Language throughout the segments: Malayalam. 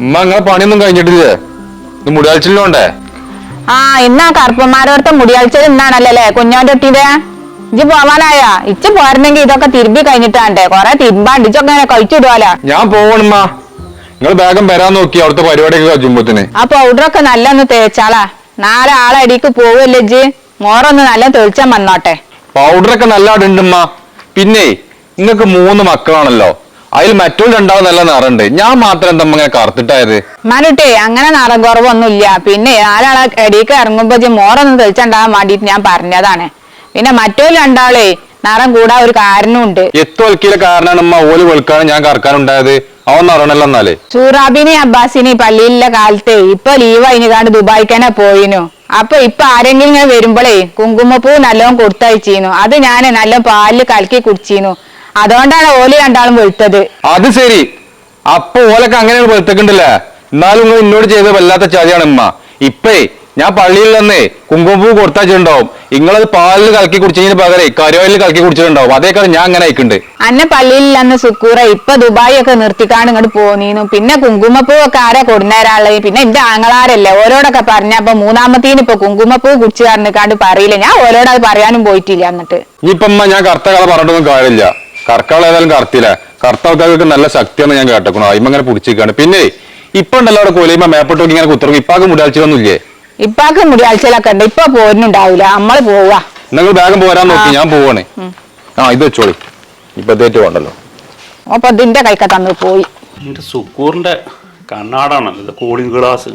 ഉമ്മ അങ്ങനെ പണിയൊന്നും കഴിഞ്ഞിട്ടില്ലേ? ഇത് മുടിയാഴ്ചയിലുണ്ടേ ആ ഇന്നാ കറുപ്പന്മാരോടത്തെ മുടിയാഴ്ച ഇന്നാണല്ലേ കുഞ്ഞോന്റെ ഒട്ടിന്റെ ഇജ്ജ് പോവാനായ? ഇച്ച് പോരുന്നെങ്കിൽ ഇതൊക്കെ തിരുമ്പി കഴിഞ്ഞിട്ടാണ്ടേ. കൊറേ തിരുമ്പാണ്ട് ഇച്ചൊക്കെ ഇങ്ങനെ കഴിച്ചിടുവല്ലോ. ഞാൻ പോവണമ്മ നിങ്ങൾ വേഗം വരാൻ നോക്കി അവിടുത്തെ പരിപാടിയൊക്കെ കഴിയുമ്പോത്തിന്. ആ പൗഡറൊക്കെ നല്ല ഒന്ന് തേച്ചാളാ നാളെ ആളെ അടിക്ക് പോവല്ലേ ഇജ്ജ്? മോറൊന്ന് നല്ല തെളിച്ചാൻ വന്നോട്ടെ. പൗഡറൊക്കെ നല്ല അടുണ്ടുമ്മ പിന്നെ നിങ്ങൾക്ക് മൂന്ന് മക്കളാണല്ലോ. അതിൽ മറ്റൊരു രണ്ടാമത് നല്ല നിറണ്ട്. ഞാൻ മാത്രം എന്താ ഇങ്ങനെ കറുത്തിട്ടായത്? മനുട്ടേ അങ്ങനെ നിറം കുറവൊന്നുമില്ല. പിന്നെ നാലാളെ എടീക്ക് ഇറങ്ങുമ്പോ മോറൊന്നും തെളിച്ചുണ്ടാകാൻ വേണ്ടിട്ട് ഞാൻ പറഞ്ഞതാണ്. പിന്നെ മറ്റൊരു രണ്ടാളേ നിറം കൂടാ ഒരു കാരണമുണ്ട് എത്തുവൽക്കിയിലെ കാരണമാണ് ഉമ്മ ഓൽ വെളുക്കാനും ഞാൻ കറക്കാനുണ്ടായത്? അവൻ നിറണല്ലോ എന്നാലേ. സൂറാബിനെ അബ്ബാസിനെ പള്ളിയിലെ കാലത്തെ ഇപ്പൊ ലീവ് അതിനുകാണ്ട് ദുബായിക്കാനെ പോയിനു. അപ്പൊ ഇപ്പൊ ആരെങ്കിലും ഇങ്ങനെ വരുമ്പോഴേ കുങ്കുമപ്പൂ നല്ലോണം കൊടുത്തയച്ചീന്നു അത് ഞാൻ നല്ല പാലിൽ കലക്കി കുടിച്ചീന്നു അതുകൊണ്ടാണ് ഓല രണ്ടാളും വെളുത്തത്. അത് ശരി. അപ്പൊ ഓലൊക്കെ അങ്ങനെ വെളുത്തക്കുണ്ടല്ലേ? എന്നാലും നിങ്ങൾ എന്നോട് ചെയ്ത വല്ലാത്ത ചതിയാണ് ഉമ്മ. ഇപ്പേ ഞാൻ പള്ളിയിൽ നിന്ന് കുങ്കുമപ്പൂ കൊടുത്താച്ചിട്ടുണ്ടാവും നിങ്ങളത് പാലിൽ കലക്കി കുടിച്ചതിന് പകരം കരുവാലിൽ കലക്കി കുടിച്ചിട്ടുണ്ടാവും. അതേക്കാൾ ഞാൻ അങ്ങനെ അയക്കുന്നുണ്ട് അന്നെ പള്ളിയിൽ അന്ന് സുക്കൂറ ഇപ്പൊ ദുബായി ഒക്കെ നിർത്തിക്കാണ് ഇങ്ങോട്ട് പോന്നീന്നു. പിന്നെ കുങ്കുമപ്പൂ ഒക്കെ ആരാ കൊടുന്നേരാളെ പിന്നെ എന്റെ ആങ്ങളാരല്ലേ ഓരോടൊക്കെ പറഞ്ഞ അപ്പൊ മൂന്നാമത്തേന് ഇപ്പൊ കുങ്കുമപ്പൂ കുടിച്ചു പറഞ്ഞിക്കാണ്ട് പറയില്ല. ഞാൻ ഓരോടത് പറയാനും പോയിട്ടില്ല എന്നിട്ട്. ഇനിയിപ്പമ്മ ഞാൻ കറുത്ത കഥ പറഞ്ഞിട്ടൊന്നും കാര്യമില്ല. കർക്കാൾ ഏതായാലും കറുത്തില്ല കറുത്ത ആൾക്കാർക്ക് നല്ല ശക്തിയാണ് ഞാൻ കേട്ടേക്കണു അയിമ ഇങ്ങനെ പിടിച്ചിരിക്കാണ് പിന്നെ ഇപ്പൊ ഉണ്ടല്ലോ അവിടെ കൊലിയുമ്പോ മേപ്പോട്ടോക്കി ഇങ്ങനെ കുത്തിറങ്ങും. ഇപ്പാക്ക് മുടാഴ്ചയൊന്നും ഇല്ലേ ഇപ്പാക്ക് മുടിയാഴ്ചയിലൊക്കെ ഉണ്ട്. ഇപ്പൊ പോരുന്നുണ്ടാവില്ല നമ്മൾ പോവാ. നിങ്ങൾ ബാഗം പോരാൻ നോക്കി. ഞാൻ പോവാണ്. ആ ഇത് വെച്ചോളി. ഇപ്പൊ തേറ്റ് വേണ്ടല്ലോ അപ്പൊ ഇതിന്റെ കൈക്ക തന്നു പോയി. എന്റെ സുക്കൂറിന്റെ കണ്ണാടാണ്. ഇത് കൂളിംഗ് ഗ്ലാസ്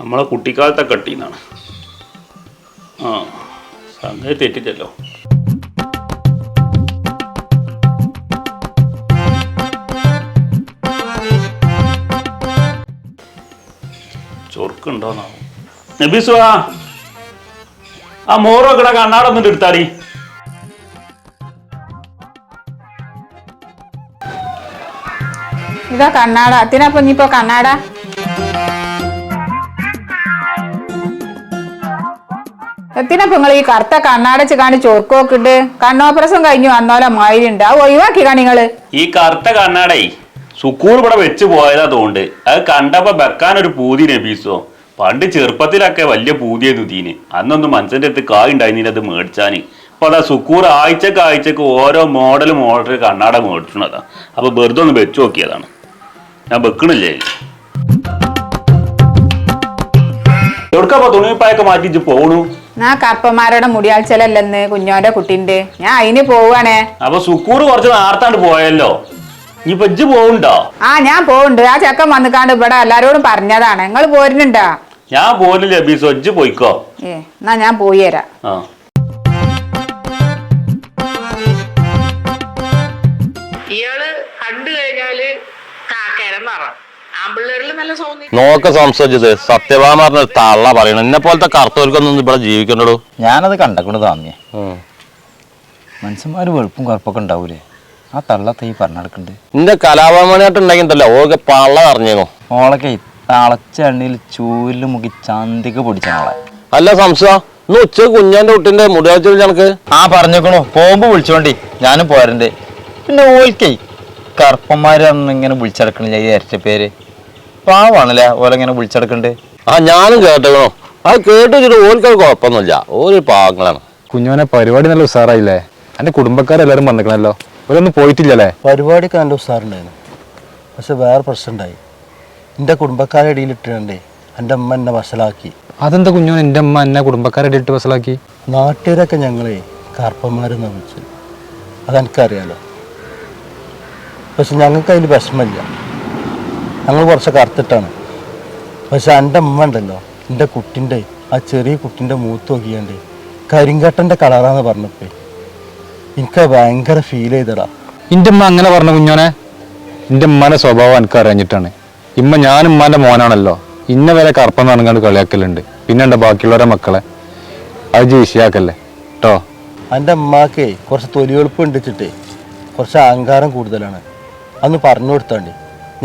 നമ്മളെ കുട്ടിക്കാലത്തെ കട്ടിന്നാണ്. ആ സംഗതി തെറ്റിച്ചല്ലോ ചൊറുക്കുണ്ടോന്നാവും നബീസുവാ ആ മോറോ കിട കണ്ണാടൊന്നിട്ട് എടുത്താടി. ഇതാ കണ്ണാട. അത്തിനപ്പൊ ഇനിയിപ്പോ കണ്ണാട? എത്തിനപ്പൊ നിങ്ങൾ ഈ കറുത്ത കണ്ണാടച്ച് കാണി ചോർക്കോക്കിട്ട് കണ്ണോപ്രസം കഴിഞ്ഞു വന്നോലെ മായിരുണ്ട്. ആ ഒഴിവാക്കി കാണിങ്ങൾ ഈ കറുത്ത കണ്ണാടേ സുക്കൂർ ഇവിടെ വെച്ച് പോയതാ തോണ്ട്. അത് കണ്ടപ്പോ വെക്കാൻ ഒരു പൂതി നബീസോ പണ്ട് ചെറുപ്പത്തിലൊക്കെ വലിയ പൂതിയായിരുന്നു തീന് അന്നൊന്നും മനസ്സിന്റെ അടുത്ത് കായ് ഉണ്ടായിരുന്നില്ല അത് മേടിച്ചാന്. അപ്പൊ അതാ സുക്കൂർ ആഴ്ചക്ക് ആഴ്ചക്ക് ഓരോ മോഡൽ മോഡൽ കണ്ണാട മേടിച്ചതാ അപ്പൊ വെറുതെ ഒന്ന് വെച്ച് നോക്കിയതാണ്. ഞാൻ വെക്കണില്ലേ? എവിടക്കപ്പോ തുണിപ്പായൊക്കെ മാറ്റിച്ച് പോണു? ഞാൻ കപ്പന്മാരുടെ മുടിയാഴ്ചലല്ലെന്ന് കുഞ്ഞോന്റെ കുട്ടിന്റെ ഞാൻ അതിന് പോവാണേ. അപ്പൊ സുക്കൂർ കുറച്ച് നേർത്താണ്ട് പോയല്ലോ. ഇനിയിപ്പൊ ഇജ്ജ് പോവുണ്ടോ? ആ ഞാൻ പോവുണ്ട്. ആ ചെക്കൻ വന്നിക്കാണ്ട് ഇവിടെ എല്ലാരോടും പറഞ്ഞതാണ്. നിങ്ങൾ പോരുന്നുണ്ടാ? ഞാൻ പോലില്ല ബീസോ ഇജ്ജ് പോയിക്കോ? ഏ എന്നാ ഞാൻ പോയി തരാം ആ. ഇയാൾ കണ്ടു കഴിഞ്ഞാൽ കാക്കേരം നിറ ആമ്പിള്ളേരിൽ നല്ല സൗന്ദര്യം നോക്ക സംസാരിച്ചത് സത്യഭാമ പറഞ്ഞ തള്ള പറയണ. എന്നെ പോലത്തെ കറുത്തവർക്കൊന്നും ഇവിടെ ജീവിക്കണ്ടോ ഞാനത് കണ്ടക്കൊണ്ട് താന്നിയെ മനുഷ്യന്മാർ വെളുപ്പും കുഴപ്പമൊക്കെ ഉണ്ടാവൂലേ? ആ തള്ളത്തെ ഈ പറഞ്ഞെടുക്കണ്ട് എന്റെ കലാഭവനായിട്ട് ഉണ്ടെങ്കിണ്ടല്ലോ ഓക്കെ പള്ള പറഞ്ഞേക്കോ. ഓളൊക്കെ തളച്ച എണ്ണയിൽ ചൂൽ മുക്കി ചന്തിക്ക് പിടിച്ച ആളെ അല്ല സംശയ ഇന്ന് ഉച്ച കുഞ്ഞാന്റെ കുട്ടിന്റെ മുടിയാഴ്ച ഞങ്ങൾക്ക് ആ പറഞ്ഞേക്കണോ. പോകുമ്പോ വിളിച്ചോണ്ടി. ഞാനും പോരണ്ട് പിന്നെ ഓൽക്കേ കറുപ്പന്മാരൊന്നും ഇങ്ങനെ വിളിച്ചെടുക്കണില്ല ഈ ഇരട്ട പേര്. പാവാണല്ലേ ഓലിങ്ങനെ വിളിച്ചെടുക്കണ്ട്? ആ ഞാനും കേട്ടോ ആ കേട്ട് വെച്ചിട്ട് ഓൽക്കത് കുഴപ്പമൊന്നുമില്ല. ഓരോ പാവങ്ങളാണ്. കുഞ്ഞോനെ പരിപാടി നല്ല ഉഷാറായില്ലേ? എന്റെ കുടുംബക്കാരെല്ലാരും വന്നിക്കണല്ലോ. ഓരൊന്നും പോയിട്ടില്ലല്ലേ? പരിപാടിക്ക് നല്ല ഉസാറുണ്ടായിരുന്നു പക്ഷെ വേറെ പ്രശ്നം ഉണ്ടായി എന്റെ കുടുംബക്കാരെ ഇട്ടിട്ടുണ്ടേ. എന്റെ അമ്മ എന്നെ വസലാക്കി അതെന്താ കുഞ്ഞോൻ എന്റെ അമ്മ എന്നെ കുടുംബക്കാരെ ഇട്ട് വസലാക്കി നാട്ടുകാരൊക്കെ ഞങ്ങളെ കറുപ്പന്മാരെന്ന് വിളിച്ചു അതെനിക്കറിയാലോ. പക്ഷെ ഞങ്ങൾക്ക് അതിൽ വിഷമമില്ല. ഞങ്ങൾ കുറച്ച് കറുത്തിട്ടാണ്. പക്ഷെ എന്റെ അമ്മ ഉണ്ടല്ലോ. എന്റെ കുട്ടിന്റെ ആ ചെറിയ കുട്ടിന്റെ മൂത്ത് നോക്കിയാണ്ട് കരിങ്കട്ടന്റെ കളറാന്ന് പറഞ്ഞപ്പോൾ എനിക്ക് ഭയങ്കര ഫീൽ ചെയ്തടാ എന്റെ അമ്മ അങ്ങനെ പറഞ്ഞ കുഞ്ഞോനെ എന്റെ അമ്മയുടെ സ്വഭാവം എനിക്ക് അറിഞ്ഞിട്ടാണ് ഇമ്മ ഞാൻ ഉമ്മാന്റെ മോനാണല്ലോ. ഇന്ന വരെ കറുപ്പെന്ന് പറഞ്ഞാണ്ട് കളിയാക്കലുണ്ട്. പിന്നെ എന്റെ ബാക്കിയുള്ളവരെ മക്കളെ? അത് ജീശിയാക്കല്ലേ കേട്ടോ എന്റെ അമ്മയ്ക്ക് കുറച്ച് തൊലിവെളുപ്പ് ഉണ്ടിച്ചിട്ടേ കുറച്ച് അഹങ്കാരം കൂടുതലാണ്. അന്ന് പറഞ്ഞു കൊടുത്താണ്ടി.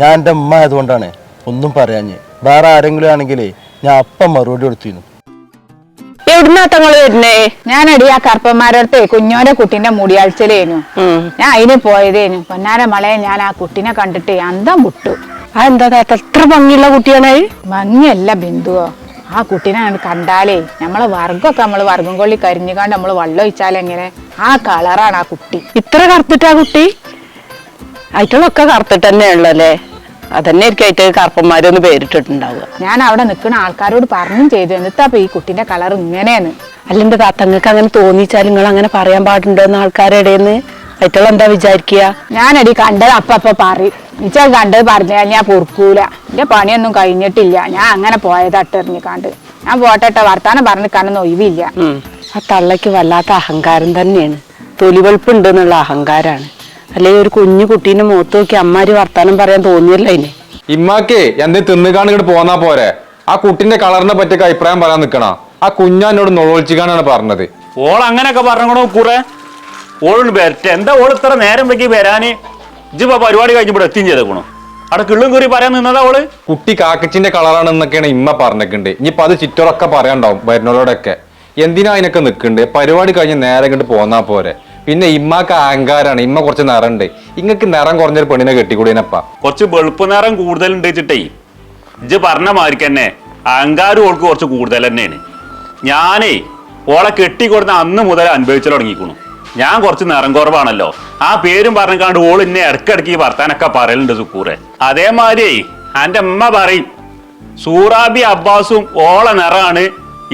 ഞാൻ എന്റെ അമ്മ ആയതുകൊണ്ടാണ് ഒന്നും പറയാഞ്ഞ്. വേറെ ആരെങ്കിലും ആണെങ്കിൽ ഞാൻ അപ്പ മറുപടി കൊടുത്തിരുന്നു. എവിടുന്നാ തങ്ങൾ വരുന്നേ? ഞാനടി ആ കറുപ്പന്മാരടുത്ത് കുഞ്ഞോന്റെ കുട്ടീന്റെ മുടിയാഴ്ചയിലേനു. ഞാൻ അതിന് പോയതേനു. പൊന്നാര മളയെ ഞാൻ ആ കുട്ടീനെ കണ്ടിട്ട് അന്തം വിട്ടു. ആ എന്താ താത്ത? എത്ര ഭംഗിയുള്ള കുട്ടിയാണ്. ഭംഗിയല്ല ബിന്ദുവോ ആ കുട്ടീനെ കണ്ടാലേ നമ്മളെ വർഗമൊക്കെ നമ്മൾ വർഗം കൊള്ളി കരിഞ്ഞുകാണ്ട് നമ്മൾ വെള്ളം ഒഴിച്ചാലെങ്ങനെ ആ കളറാണ് ആ കുട്ടി. ഇത്ര കറുത്തിട്ടാ കുട്ടി? അയറ്റുള്ളൊക്കെ കറുത്തിട്ട് തന്നെ ഉള്ളല്ലേ അതന്നെ ആയിരിക്കും അയറ്റ് കറുപ്പന്മാരൊന്ന് പേരിട്ടിട്ടുണ്ടാവുക. ഞാൻ അവിടെ നിൽക്കുന്ന ആൾക്കാരോട് പറഞ്ഞും ചെയ്തു. എന്നിട്ടാ ഈ കുട്ടീന്റെ കളർ ഇങ്ങനെയാണ്. അല്ലെന്റെ താത്തങ്ങൾക്ക് അങ്ങനെ തോന്നിച്ചാൽ നിങ്ങൾ അങ്ങനെ പറയാൻ പാടുണ്ടോ എന്ന് ആൾക്കാരുടെ അയറ്റുകൾ എന്താ വിചാരിക്കുക? ഞാനടി കണ്ടത് അപ്പപ്പ അപ്പ പറയും ഇച്ചാൽ കണ്ടത് പറഞ്ഞ ഞാൻ പൊറുക്കൂല. എന്റെ പണിയൊന്നും കഴിഞ്ഞിട്ടില്ല. ഞാൻ അങ്ങനെ പോയതട്ടെറിഞ്ഞ് കണ്ട് ഞാൻ പോട്ടെ വർത്താനം പറഞ്ഞ് കണ്ണെന്ന് ഒഴിവില്ല. ആ തള്ളയ്ക്ക് വല്ലാത്ത അഹങ്കാരം തന്നെയാണ്. തൊലിവെളുപ്പുണ്ട് എന്നുള്ള അഹങ്കാരാണ്. അല്ലെങ്കിൽ ഒരു കുഞ്ഞു കുട്ടീനെ മുഖത്ത് നോക്കി അമ്മാര് വർത്താനം പറയാൻ തോന്നിയല്ലോ അതിന് ഇമ്മാക്കേ എന്തേ തിന്നുകാണ്ട് ഇങ്ങോട്ട് പോന്നാ പോരെ? ആ കുട്ടിന്റെ കളറിനെ പറ്റിയൊക്കെ അഭിപ്രായം പറയാൻ നിക്കണ ആ കുഞ്ഞാനോട് നുഴൊളിച്ചിക്കാനാണ് പറഞ്ഞത്. ഓൾ അങ്ങനെയൊക്കെ പറഞ്ഞോ കുറെ ഓളോട് വരട്ടെ. എന്താ ഓൾ ഇത്ര നേരം വെക്കി വരാന്? ഇജ്ജ് പരിപാടി കഴിഞ്ഞ് ഇവിടെ എത്തിയും ചെയ്തേക്കണു അവിടെ കിള്ളും കയറി പറയാൻ നിന്നതാ ഓൾ? കുട്ടി കാക്കച്ചിന്റെ കളറാണ് എന്നൊക്കെയാണ് ഇമ്മ പറഞ്ഞിട്ടുണ്ട്. ഇനിയിപ്പോ അത് ചിറ്റോറൊക്കെ പറയാണ്ടാവും വരുന്നവരോടൊക്കെ. എന്തിനാ അതിനൊക്കെ നിൽക്കുന്നുണ്ട് പരിപാടി കഴിഞ്ഞ് നേരെ ഇങ്ങോട്ട് പോന്നാ പോരെ. പിന്നെ ഇമ്മക്ക് അഹങ്കാരാണ്. ഇമ്മ കുറച്ച് നിറണ്ട്. ഇങ്ങക്ക് നിറം കുറഞ്ഞൊരു പെണ്ണിനെ കെട്ടിക്കൂടിയനപ്പാ കുറച്ച് വെളുപ്പ് നിറം കൂടുതൽ ഉണ്ട് വെച്ചിട്ടേ. ഇജ്ജ് പറഞ്ഞ മാതിരിക്ക് തന്നെ അഹങ്കാരം ഓൾക്ക് കുറച്ച് കൂടുതൽ തന്നെയാണ്. ഞാനേ ഓളെ കെട്ടിക്കൊടുന്ന അന്ന് മുതൽ അനുഭവിച്ചു തുടങ്ങിക്കണു. ഞാൻ കുറച്ച് നിറം കുറവാണല്ലോ. ആ പേരും പറഞ്ഞാണ്ട് ഓൾ ഇന്നെ ഇടക്കിടക്ക് ഈ വർത്താനൊക്കെ പറയലുണ്ട് സുക്കൂറെ. അതേമാതിരി എന്റെ അമ്മ പറയും സൂറാബി അബ്ബാസും ഓളെ നിറാണ്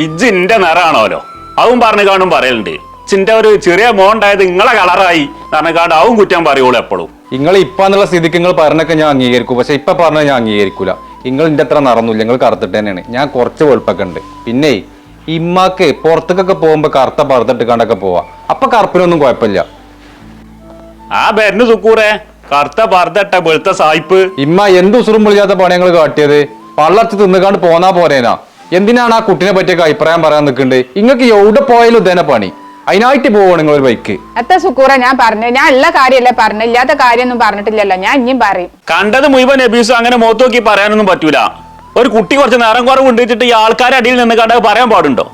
ഇജ്ജ് ഇന്റെ നിറാണോലോ. അതും പറഞ്ഞു കാണും പറയലുണ്ട്. ഇച്ചിന്റെ ഒരു ചെറിയ മോണ്ടായത് നിങ്ങളെ കളറായി പറഞ്ഞു കാണ്ട് അവൻ കുറ്റം പറയുള്ളൂ എപ്പോഴും നിങ്ങൾ ഇപ്പൊ എന്നുള്ള സ്ഥിതിക്ക് നിങ്ങൾ പറഞ്ഞൊക്കെ ഞാൻ അംഗീകരിക്കും. പക്ഷെ ഇപ്പൊ പറഞ്ഞ ഞാൻ അംഗീകരിക്കൂല. നിങ്ങൾ ഇന്റെ അത്ര നടന്നില്ല നിങ്ങൾ കറുത്തിട്ട് തന്നെയാണ് ഞാൻ കുറച്ച് വെളുപ്പൊക്കെ ഉണ്ട്. പിന്നെ ഇമ്മാക്ക് പുറത്തേക്കൊക്കെ പോകുമ്പോ കറുത്ത പറത്തിട്ട് കണ്ടൊക്കെ പോവാ. അപ്പൊ കറുപ്പിനൊന്നും കുഴപ്പമില്ല. ആ ബെന്നു സുക്കൂറെ. കറുത്ത പറത്തട്ട വെളുത്ത സായിപ്പ്. ഇമ്മ എന്ത് ഉസുറും വിളിക്കാത്ത പണി ഞങ്ങൾ കാട്ടിയത്? പള്ളർച്ച് തിന്നുകാണ്ട് പോന്നാ പോരേനാ. എന്തിനാണ് ആ കുട്ടിനെ പറ്റിയൊക്കെ അഭിപ്രായം പറയാൻ നിൽക്കുന്നത് ഇങ്ങക്ക് എവിടെ പോയാലും ഇതന്നെ പണി. അതിനായിട്ട് പോവാണ് നിങ്ങൾ ഒരു ബൈക്ക്. എത്ര സുക്കൂറ ഞാൻ പറഞ്ഞു ഞാൻ ഉള്ള കാര്യമല്ലേ പറഞ്ഞു ഇല്ലാത്ത കാര്യമൊന്നും പറഞ്ഞിട്ടില്ലല്ലോ. ഞാൻ ഇനിയും പറയും. കണ്ടത് മുഴുവൻ നബീസും അങ്ങനെ മുഖത്ത് നോക്കി പറയാനൊന്നും പറ്റൂല. ഒരു കുട്ടി കുറച്ച് നേരം കുറവ് ഉണ്ടിച്ചിട്ട് ഈ ആൾക്കാരെ അടിയിൽ നിന്ന് കണ്ട പറയാൻ പാടുണ്ടോ?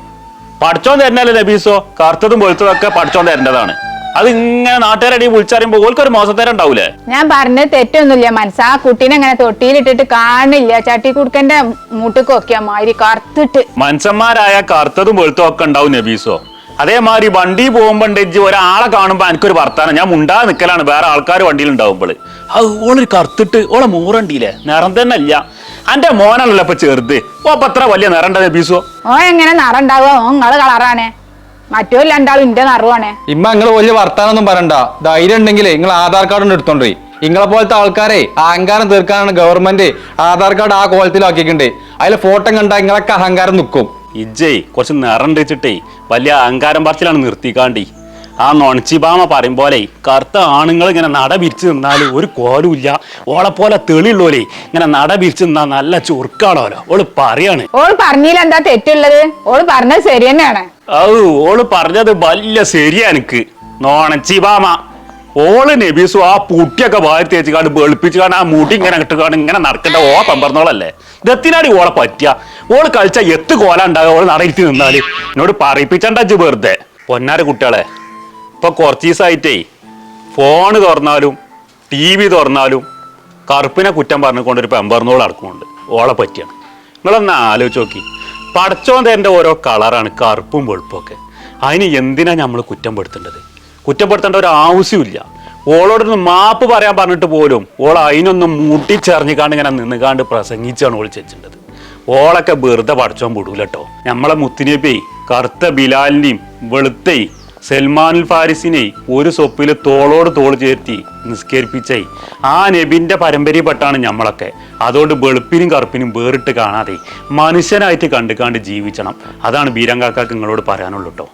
പഠിച്ചോൻ തരുന്നല്ലേ നബീസോ? കറുത്തതും പൊഴുത്തതും ഒക്കെ പഠിച്ചോൻ തരേണ്ടതാണ്. അത് ഇങ്ങനെ നാട്ടുകാരടി വിളിച്ചറിയുമ്പോൾ ഓൽക്കൊരു മോശത്തേരം ഉണ്ടാവൂലേ? ഞാൻ പറഞ്ഞത് തെറ്റൊന്നുമില്ല. മനസ്സ് ആ കുട്ടീനെ അങ്ങനെ തൊട്ടിയിലിട്ടിട്ട് കാണില്ല. ചട്ടി കുടുക്കന്റെ മുട്ടുക്കൊക്കെ മാതിരി കറുത്തിട്ട്. മനുഷ്യന്മാരായ കറുത്തതും വെളുത്തതും ഒക്കെ ഉണ്ടാവും നബീസോ. അതേമാതിരി വണ്ടി പോകുമ്പോ ഇജ്ജ് ഒരാളെ കാണുമ്പോ എനിക്കൊരു വർത്താനം. ഞാൻ മുണ്ടാ നിക്കലാണ്. വേറെ ആൾക്കാർ വണ്ടിയിൽ ഉണ്ടാവുമ്പോൾ അത് ഓളൊരു കറുത്തിട്ട് ഓളെ മൂറണ്ടിയില്ലേ? നിറം തന്നെ ഇല്ല എന്റെ മോനാണല്ലോ ഇപ്പൊ ചെറുത്. ഓ അപ്പൊ അത്ര വലിയ നിറണ്ടേ പീസോ ഓ എങ്ങനെ നിറണ്ടാവുക ഓ നിങ്ങൾ കളറാണേ. മറ്റോ രണ്ടാളും ഇന്റെ നിറവാണേ ഇമ്മ നിങ്ങൾ വലിയ വർത്താനൊന്നും പറയണ്ട. ധൈര്യം ഉണ്ടെങ്കിലേ നിങ്ങൾ ആധാർ കാർഡ് ഒന്ന് എടുത്തോണ്ടേ. നിങ്ങളെ പോലത്തെ ആൾക്കാരെ അഹങ്കാരം തീർക്കാനാണ് ഗവൺമെന്റ് ആധാർ കാർഡ് ആ കോലത്തിലാക്കിയിട്ടുണ്ട്. അതിലെ ഫോട്ടോ കണ്ടാൽ നിങ്ങളൊക്കെ അഹങ്കാരം നിക്കും. ഇജ്ജേ കുറച്ച് നിറം വെച്ചിട്ടേ വലിയ അഹങ്കാരം പറച്ചിലാണ് നിർത്തിക്കാണ്ടി. ആ നൊണച്ചിബാമ പറയും പോലെ കറുത്ത ആണുങ്ങൾ ഇങ്ങനെ നട പിരിച്ച് നിന്നാൽ ഒരു കോലുമില്ല. ഓളെ പോലെ തെളിയുള്ളോലേ ഇങ്ങനെ നട പിരിച്ച് നിന്നാൽ നല്ല ചുർക്കാണോലോ ഓൾ പറയാണ്. ഓൾ പറഞ്ഞില്ല എന്താ തെറ്റുള്ളത്? ഓൾ പറഞ്ഞത് ശരി തന്നെയാണ് ഔ ഓൾ പറഞ്ഞത് വല്ല ശരിയാ എനിക്ക്. നോണച്ചിബാമ. ഓൾ നബീസു ആ പുട്ടിയൊക്കെ വാരി തേച്ച് കാണ്ട് വെളുപ്പിച്ച് കാണാൻ ആ മുടി ഇങ്ങനെ ഇട്ട് കാണും ഇങ്ങനെ നടക്കേണ്ട ഓ പമ്പറന്നോളല്ലേ ഇതെത്തിനാടി ഓളെ പറ്റിയ? ഓൾ കളിച്ച എത്ത് കോല ഉണ്ടാകുക ഓൾ നടയിരുത്തി നിന്നാൽ എന്നോട് പറയിപ്പിച്ചണ്ടച്ച് വെറുതെ. പൊന്നാര കുട്ടികളെ. ഇപ്പൊ കുറച്ച് ദിവസമായിട്ടേ ഫോണ് തുറന്നാലും ടി വി തുറന്നാലും കറുപ്പിനെ കുറ്റം പറഞ്ഞുകൊണ്ട് ഒരു പെമ്പറിനോട് നടക്കുന്നുണ്ട്. ഓളെ പറ്റിയാണ്. നിങ്ങളൊന്ന് ആലോചിച്ച് നോക്കി. പടച്ചോൻ തരേണ്ട ഓരോ കളറാണ് കറുപ്പും വെളുപ്പും ഒക്കെ അതിന് എന്തിനാ നമ്മൾ കുറ്റപ്പെടുത്തേണ്ടത്? കുറ്റപ്പെടുത്തേണ്ട ഒരു ആവശ്യമില്ല ഓളോടൊന്ന് മാപ്പ് പറയാൻ പറഞ്ഞിട്ട് പോലും ഓൾ അതിനൊന്നും മുട്ടിച്ചെറിഞ്ഞിക്കാണ്ട് ഇങ്ങനെ നിന്നുകാണ്ട് പ്രസംഗിച്ചാണ് ഓൾ ചെച്ചിട്ടുണ്ടത് ഓളൊക്കെ വെറുതെ പടച്ചോൻ വിടൂലട്ടോ നമ്മളെ മുത്തിനേപ്പേ കറുത്ത ബിലാലിന്റെയും വെളുത്തേ സൽമാനുൽ ഫാരിസിനെ ഒരു സ്വപ്പിൽ തോളോട് തോൾ ചേർത്തി നിസ്കരിപ്പിച്ചേ. ആ നബിന്റെ പരമ്പരയിൽപ്പെട്ടാണ് നമ്മളൊക്കെ അതുകൊണ്ട് വെളുപ്പിനും കറുപ്പിനും വേറിട്ട് കാണാതെ മനുഷ്യനായിട്ട് കണ്ടു കണ്ട് ജീവിച്ചണം. അതാണ് ബീരങ്കാക്കാക്ക് നിങ്ങളോട് പറയാനുള്ളൂ കേട്ടോ